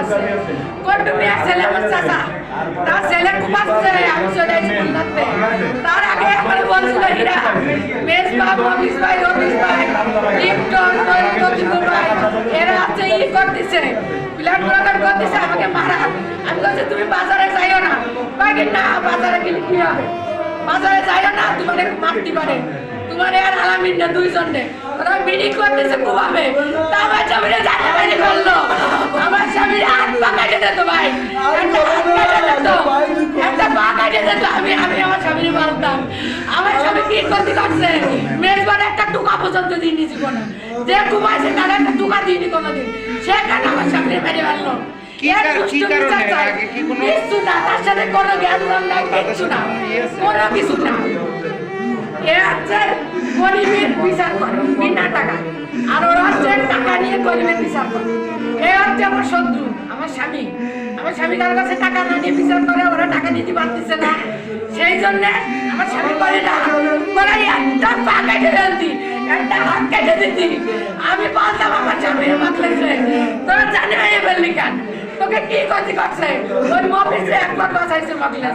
আছে কন্টু মিয়া ছেলে আমার চাচা? তার ছেলে কুমাচ্ছে আমি চলে এসেছি খুলনাতে তার আগে আমার বলছিল হীরা, মেজ বাব অফিস ভাই অফিস ভাই লিপটন তৈরি ভাই এরা আছে, ই করতেছে। প্ল্যান প্রোগ্রাম করতেছে, আমাকে মারা। আমি বলছি, তুমি বাজারে যাইও না। বাকি না, বাজারে গেলে কি হবে? বাজারে যাইও না তোমার মারতে পারে। তোমার আর আলামিন না দুইজন নে। ওরা মিনি করতেছে কুবাবে তা আমার স্বামীরা জানে বাইরে করল। আমার স্বামীর হাত পা কাটে দিত ভাই। একটা হাত কেটে দিত। একটা পা কাটে দিত। আমি আমি আমার স্বামীর মারতাম। আমার স্বামী কি করতে করছে? মেজবান একটা টুকা পর্যন্ত দিইনি জীবনে। যে কুমাইছে তার একটা টুকা দিইনি কোনোদিন। সেখানে আমার স্বামীর মেরে মারলো কি এর কার- কি দুষ্টু কারণে? বিচার চাই। আগে কি কোনো- না তার সাথে কোনো জ্ঞান জ্ঞান নাই কিচ্ছু না। কোনো কিছু না। এ গরিবের বিচার করে, বিনা টাকা আর ওরা হচ্ছে টাকা নিয়ে গরিবের বিচার করে। এ হচ্ছে আমার শত্রু, আমার স্বামী। আমার স্বামী কারোর কাছে টাকা না নিয়ে বিচার করে, ওরা টাকা দিতে পারতেছে না। সেই জন্য আমার স্বামী করে না বলে একটা পা কেটে ফেলতি, একটা হাত কেটে দিতি। আমি বলতাম, আমার স্বামীর মাতলেছে তোরা জানে এই বেললি কেন তোকে কি করতে করছে? ওই মফিসে একবার বাঁচাইছে মগলেছে